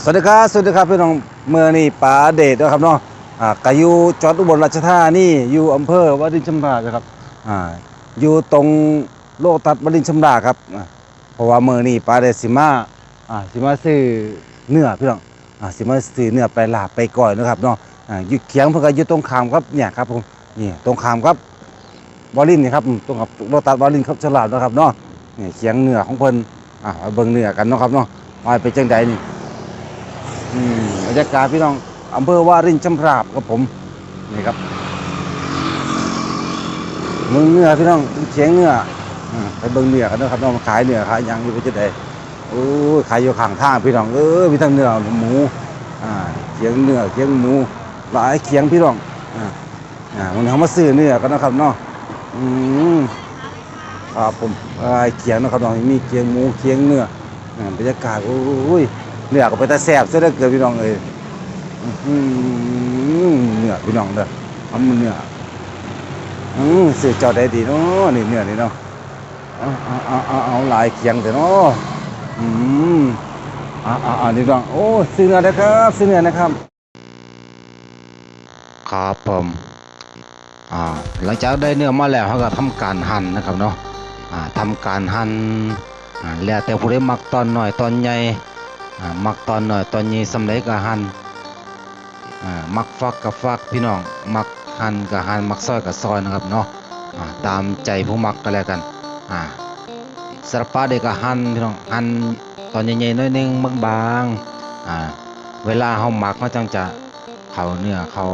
สวัสดีครับสวัสดีครับพี่น้องเมื่อนี่ป๋าเดชนะครับเนาะอ่ากาอยู่จังหวัดอุบลราชธานีอยู่อำเภอวารินชำราบนะครับอ่าอยู่ตรงโลตัดวารินชำราครับอ่าเพราะว่าเมื่อนี่ป๋าเดชสิมาอ่าสิมาซื้อเนื้อพี่น้องอ่าสิมาซื้อเนื้อไปลาบไปก่อยนะครับเนาะอ่าอยู่เคียงเพื่อก็อยู่ตรงขามครับเนี่ยครับผมนี่ตรงขามครับวารินนี่ครับตรงกับโลตัดวารินครับฉลาดนะครับเนาะนี่เคียงเนื้อของเพิ่นอ่าเบิ่งเนื้อกันเนาะครับเนาะว่าเป็นจังใดนี่ บรรยากาศพี่น้องอำเภอวารินชำราบครับผมนี่ครับเมืองเนื้อพี่น้องเชียงเนื้อไปเบิ่งเนื้อกันนะครับน้องมาขายเนื้อขายยังอยู่ไปจะได้โอ้ขายอยู่ข้างทางพี่น้องเออมีทั้งเนื้อหมูอ่าเชียงเนื้อเชียงหมูหลายเคียงพี่น้องอ่าอ่ามันเขามาซื้อเนื้อกันนะครับเนาะอืมครับผมหลายเคียงนะครับเนาะมีเคียงหมูเคียงเนื้อบรรยากาศโอ้ย เนื้อก็ไปแต่แซ่บซะเหลือเกินพี่น้องเอ้ยเนื้อพี่น้องเด้อทำเนื้ออือซื้อเจ้าได้ดีเนาะนี่เนื้อนี่เนาะเอาเอาเอาเอาเอาหลายเคียงแต่เนาะอืมเอาอาเอานี่น้องโอ้ซื้อเนื้อนะครับซื้อเนื้อนะครับครับผมอ่าหลังจากได้เนื้อมาแล้วเขาก็ทำการหั่นนะครับเนาะอ่าทำการหั่นแล้วแต่ผู้ใดมักตอนหน้อยตอนใหญ่ มักตอนหน่อยตอนนี้สำเร็จก็หันมักฟักกับฟักพี่น้อง มักหันกับหันมักซอยกับซอยนะครับเนาะตามใจผู้มักก็แล้วกันอ่าสลับปลาเด็กก็หันพี่น้องหันตอนใหญ่ๆน้อยนึงบางๆอ่าเวลาเฮาหมักก็จังจะเขาเนื้อเขา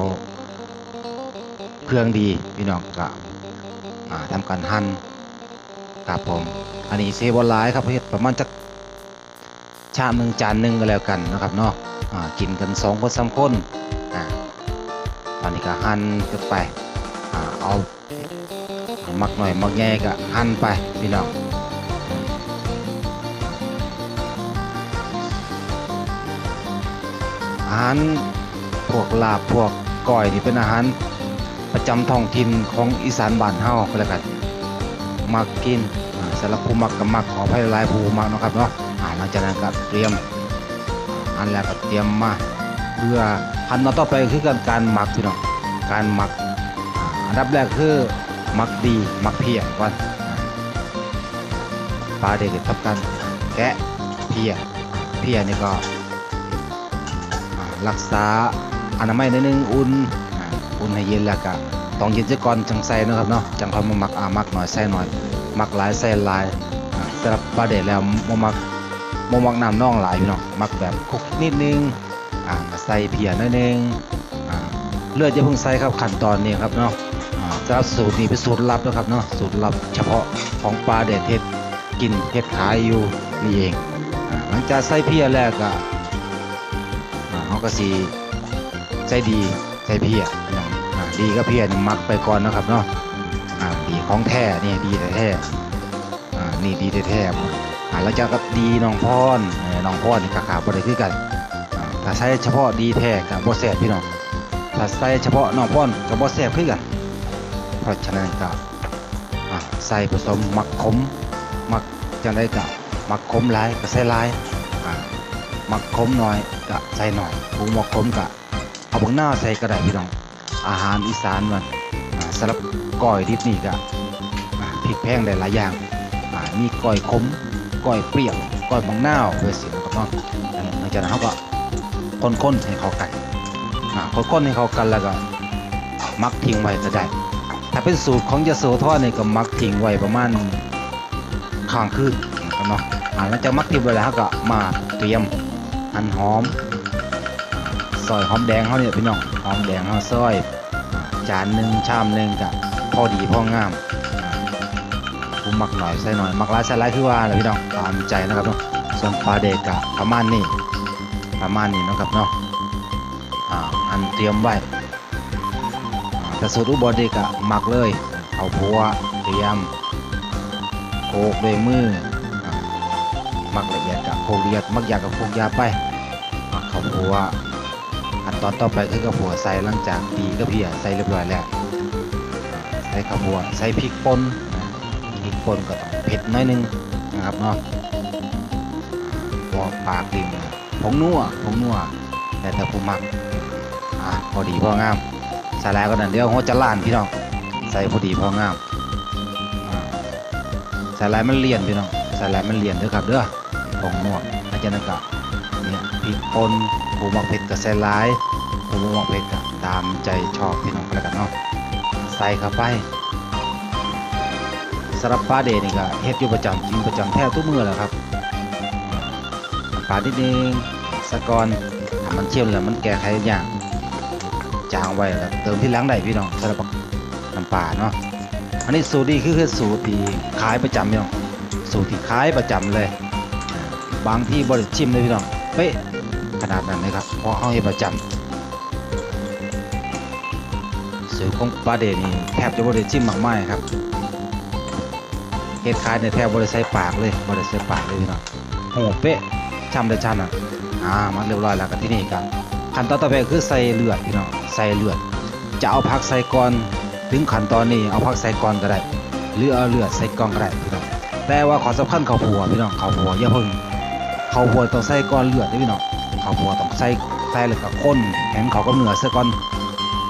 เครื่องดีพี่น้องก็ทำการหั่นครับผม อันนี้เซบอลไลายครับเฮ็ดประมาณจัก ชามหนึ่งจานหนึ่งก็แล้วกันนะครับเนาะกินกันสองคนสามคนอ่าตอนนี้ก็หั่นกันไปอเอามักหน่อยมักแง่ก็หั่นไปพี่น้องอาหารพวกลาบพวกก้อยนี่เป็นอาหารประจำท้องถิ่นของอีสานบ้านเฮาก็แล้วกันมักกินอ่าสำหรับผู้มักกับมักขอให้หลายผู้มักนะครับเนาะ หลังจากนั้นก็เตรียม อันแรกก็เตรียมมาเพื่อพันตอนต่อไปคือการการหมักพี่น้องการหมักอันดับแรกคือหมักดีหมักเพียก่อนปลาเด็กทำการแกะเพียเพียนี่ก็รักษาอนามัยนิดนึงอุ่นอุ่นให้เย็นแล้วก็ต้องเย็นซะก่อนจังใส่นะครับเนาะจังค่อยมาหมักอ่าหมักหน่อยใส่หน่อยหมักหลายใส่หลายสำหรับปลาเด็ดแล้วมมัก มมักน้ำน่องหลายพี่น้องมักแบบคลุกนิดนึงอ่าใส่เพียนิดนึงอ่าเลือดจะเพิ่งใส่ครับขั้นตอนนี้ครับเนาะอ่าสำหรับสูตรนี้เป็นสูตรลับนะครับเนาะสูตรลับเฉพาะของปลาเด็ดเทศกินเทศขายอยู่นี่เองหลังจากใส่เพียแล้วก็อ่าเขาก็สีใส่ดีใส่เพียพี่น้องดีก็เพียมักไปก่อนนะครับเนาะดีของแท้นี่ดีแท้ๆอ่านี่ดีแท้ๆอ่า แล้วจากับดีน้องพรเอน้องพรนี่ขาขาบ่ได้คือกันถ้าใช้เฉพาะดีแท้กับบ่แซ่บพี่น้องถ้าใส่เฉพาะน้องพรกับบ่แซ่บคือกัน เพราะฉะนั้นก็ใส่ผสมมักขมมักจังได้ก็มักขมหลายก็ใส่หลายมักขมน้อยก็ใส่หน้อยผูมักขมก็เอาบักหน้าใส่ก็ไดพี่น้อง อาหารอีสานมันอ่าสำหรับก้อยดิบนี่ก็พริกแพงได้หลายอย่างมีก้อยขม ก้อยเปรี้ยวก้อยบางหน้าวเวสินะครับเนาะหลังจากนั้นเขาก็คนๆให้เข้ากันอ่าคนๆให้เข้ากันแล้วก็มักทิ้งไว้ก็ได้ ถ้าเป็นสูตรของยโสธรนี่ก็มักทิ้งไว้ประมาณข้างคืนนะครับเนาะหลังจากมักทิ้งไว้แล้วเขาก็มาเตรียมหั่นหอมซอยหอมแดงเขาเนี่ยพี่น้องหอมแดงเขาซอย จานหนึ่งชามหนึ่งก็พอดีพองาม มมักหน่อยใส่หน่อย มักหลายใส่หลายคือว่าแหละพี่น้องตามใจนะครับเนาะส่วนปลาเด็กกะประมาณนี้ประมาณนี้นะครับเนาะอ่าอันเตรียมไว้แต่สูตรอุบลเด็กกะมักเลยเอาพัวเตรียมโขกด้วยมืออ่ามักละเอียดกะโขกละเอียดมักอยากกับโขกยาไปอ่าเขาพัวขั้นตอนต่อไปคือกับผัวใส่หลังจากตีกระเพียใส่เรียบร้อยแล้วใส่ข้าวบัวใส่พริกป่น อ่าพริกป่นก็ต้องเผ็ดน้อยหนึงนะครับเนาะพอปากดินผงนัวผงนัวแต่แต่ผู้มักอะพอดีพองามใส่แล้วก็นั่นเดียวหัวจะล้านพี่น้องใส่พอดีพองามอ่าใส่ลายมันเลียนพี่น้องใส่ลายมันเลียนเด้อครับเด้อผงนัวอาจารย์นั่นก็เนี่ยพริกปนผู้มักเผ็ดก็ใส่หลายผู้บ่มักเผ็ดก็ตามใจชอบพี่น้องก็แล้วกันเนาะใส่เข้าไป สำหรับปลาเดนี่ก็เฮ็ดอยู่ประจำกินประจำแทบทุกมื้อแหละครับปลานิดนึงสะกอนถ้ามันเชี่ยวแล้วมันแก้ไขยากจางไว้แล้วเติมที่หลังได้พี่น้องสำหรับน้ำปลาเนาะอันนี้สูตรนี้คือคือสูตรที่ขายประจำพี่น้องสูตรที่ขายประจำเลย บางที่บริชิมเลยพี่น้องเป๊ะขนาดนั้นเลยครับเพราะเอาให้ประจำสูตรของปลาเดนี่แทบจะบริชิมมากมายครับ เฮ็ดขายเนี่ยแทบบริใส่ปากเลยบริใส่ปากเลยพี่น้องโหเป๊ะช่ำได้ช่ำนะอ่ามันเรียบร้อยแล้วกันที่นี่กันขั้นตอนต่อไปคือใส่เลือดพี่น้องใส่เลือด จะเอาผักใส่ก่อนถึงขั้นตอนนี้เอาผักใส่ก่อนก็ได้หรือเอาเลือดใส่ก่อนก็ได้พี่น้องแต่ว่าขอสำคัญข้าวผัวพี่น้องข้าวผัวอย่าเพิ่งข้าวผัวต้องใส่ก่อนเลือดด้อพี่น้องข้าวผัวต้องใส่ใส่แล้วก็ข้นแข็งเขาก็เหนื้อซะก่อน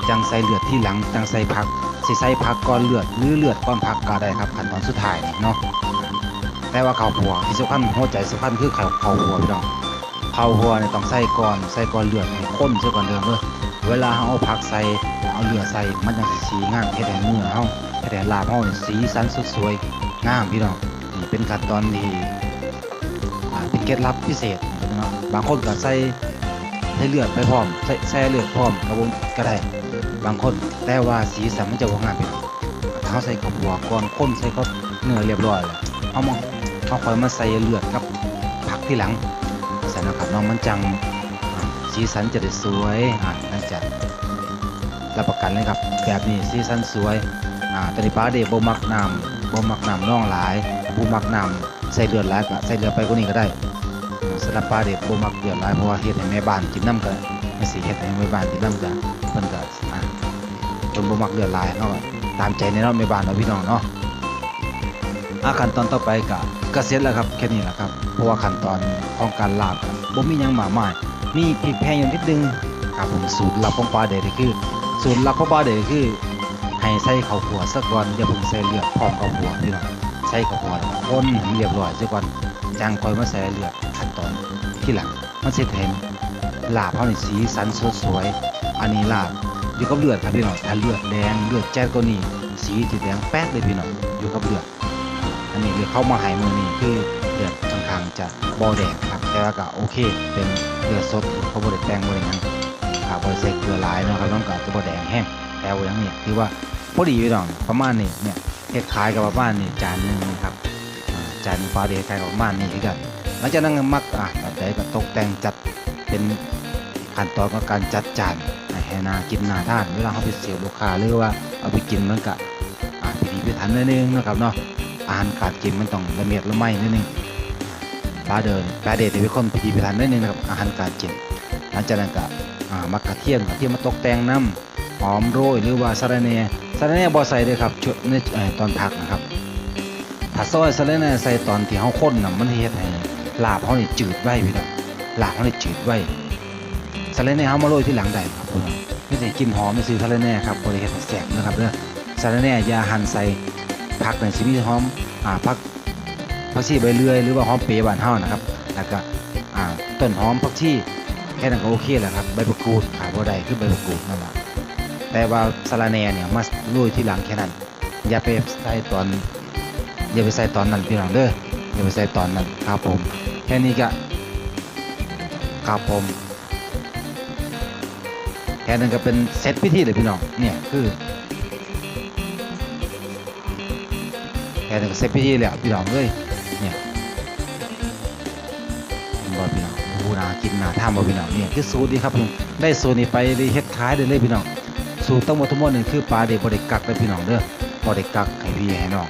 จังใส่เลือดที่หลังจังใส่ผัก สิใส่ผักก่อนเลือดหรือเลือดก่อนผักก็ได้ครับขั้นตอนสุดท้ายเนาะแต่ว่าข้าวหัวที่สำคัญหัวใจสำคัญคือข้าวข้าวหัวพี่น้องข้าวหัวเนี่ยต้องใส่ก่อนใส่ก่อนเลือดให้ข้นซะก่อนเดิมเด้อเวลาเราเอาผักใส่เอาเลือดใส่มันจะสีงามเฮ็ดให้เนื้อเฮาเฮ็ดให้ลาบเฮานี่สีสันสดสวยงามพี่น้องนี่เป็นขั้นตอนที่เป็นเคล็ดลับพิเศษเนาะบางคนก็ใส่ใส่เลือดไปพร้อมใส่ใส่เลือดพร้อมกระบงก็ได้ บางคน แต่ว่าสีสันมันจะว่างามเป็นถ้าเราใส่กับหัวก่อนข้นใส่ก็เนื้อเรียบร้อยแล้วเอามาเอาคอยมาใส่เลือดกับผักที่หลังใส่นะครับน้องมันจังสีสันจะได้สวยอ่าน่าจะรับประกันเลยครับ แบบนี้สีสันสวยอ่าตอนนี้ป้าเดบ่มักน้ำบ่มักน้ำน่องหลายบ่มักน้ำใส่เลือดหลายก็ใส่เลือดไปกว่านี้ก็ได้สำหรับป้าเดบ่มักเลือดหลายเพราะว่าเฮ็ดให้แม่บ้านกินน้ำก็ได้ไม่สิเฮ็ดให้แม่บ้านกินน้ำก็เพิ่นก็ คนบ่มักเลือดลายเนาะตามใจในเนาะแม่บ้านเนาะพี่น้องเนาะอาขั้นตอนต่อไปก็ก็เสร็จแล้วครับแค่นี้แหละครับเพราะว่าขั้นตอนของการลาบบ่มียังหมากมายมีพริกแพงอยู่นิดนึงครับผมสูตรลับของปลาเดนี่คือสูตรลับของปลาเดนี่คือให้ใส่ข้าวขัวซะก่อนอย่าเพิ่งใส่เลือดพร้อมข้าวขัวพี่น้องใส่ข้าวขัวคนให้เรียบร้อยซะก่อนจังค่อยมาใส่เลือดขั้นตอนที่หลังมันสิเห็นลาบเฮานี่สีสันสดสวยอันนี้ลาบ อยู่กับเลือดครับพี่น้องถ้าเลือดแดงเลือดแจ๊ดก็นี่สีสีแดงแป๊ดเลยพี่น้องอยู่กับเลือดอันนี้คือเข้ามาหายมือนี่คือเลือดค่อนข้างจะบอแดงครับแต่ว่าก็โอเค เป็นเลือดสดเขาบริแตงบริยังขาบริเซกเกลือลายเนาะครับน้องก็จะบอแดงแห้งแต่ว่าอย่างนี้คือว่าพอดีพี่น้องประมาณนี้เนี่ยเฮ็ดขายกับประมาณนี้จานหนึงนะครับจานฟ้าเดขายกับประมาณนี้กันหลังจากนั้นมักอะแบบใดก็ตกแต่งจัดเป็นขั้นตอนของการจัดจาน ให้นากินนาท่าน เวลาเขาไปเสียบลูกค้าหรือว่าเอาไปกินมันก็อ่าพิธีพิถันนิดนึงนะครับเนาะอาหารการกินมันต้องละเมียดละไมนิดนึงปลาเดินปลาเดชเป็นคนพิธีพิถันนิดนึงนะครับอาหารการกินหลังจากนั้นก็อ่ามักกะเทียมกะเทียมมาตกแต่งน้ำหอมโรยหรือว่าสะระแหน่สะระแหน่บ่ใส่เลยครับชุดในตอนพักนะครับถ้าซอยสะระแหน่ใส่ตอนที่เฮาข้นน่ะมันเฮ็ดให้ลาบเฮานี่จืดไว้พี่น้องลาบเฮานี่จืดไว้สะระแหน่เฮามาโรยที่หลังได้ครับ น้องไม่กินหอมไม่ซื้อสะระแน่ครับบริเฮ็ดให้แซ่บนะครับเด้อสะระแน่ยาหั่นใส่ผักนั่นสิมีหอมอ่าผักผักชีใบเลื่อยหรือว่าหอมเปรย์บานเฮานะครับ แล้วก็อ่าต้นหอมผักชีแค่นั้นก็โอเคแล้วครับใบมะกรูดขาดบ่ได้คือใบมะกรูดนั่นแหละแต่ว่าสะรแหน่เนี่ยมาโรยที่หลังแค่นั้น อย่าไปใส่ตอน อย่าไปใส่ตอนนั้นพี่น้องเด้ออย่าไปใส่ตอนนั้นครับผม แค่นี้ก็ครับผม ค่นั้นก็เป็นเซตพิธีเลยพี่น้องเนี่ยคือแค่นั้นก็เซตพิธีแล้วพี่น้องเลยเนี่ยบ่พี่น้องโอ้โหน่ากินนาทานบ่พี่น้องเนี่ยคือสูตรนี้ครับผมได้สูตรนี้ไปได้เฮ็ดขายได้เลยพี่น้องสูตรทั้งหมดทั้งหมวลนี่คือปลาเด็กบ่ได้กักเลยพี่น้องเด้อบ่ได้กักให้พี่ให้น้อง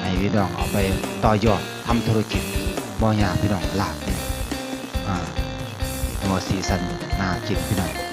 ให้พี่น้องเอาไปต่อยอดทำธุรกิจบ่ยากพี่น้องลาบนี่ยอ่าตัวสีสันน่ากินพี่น้อง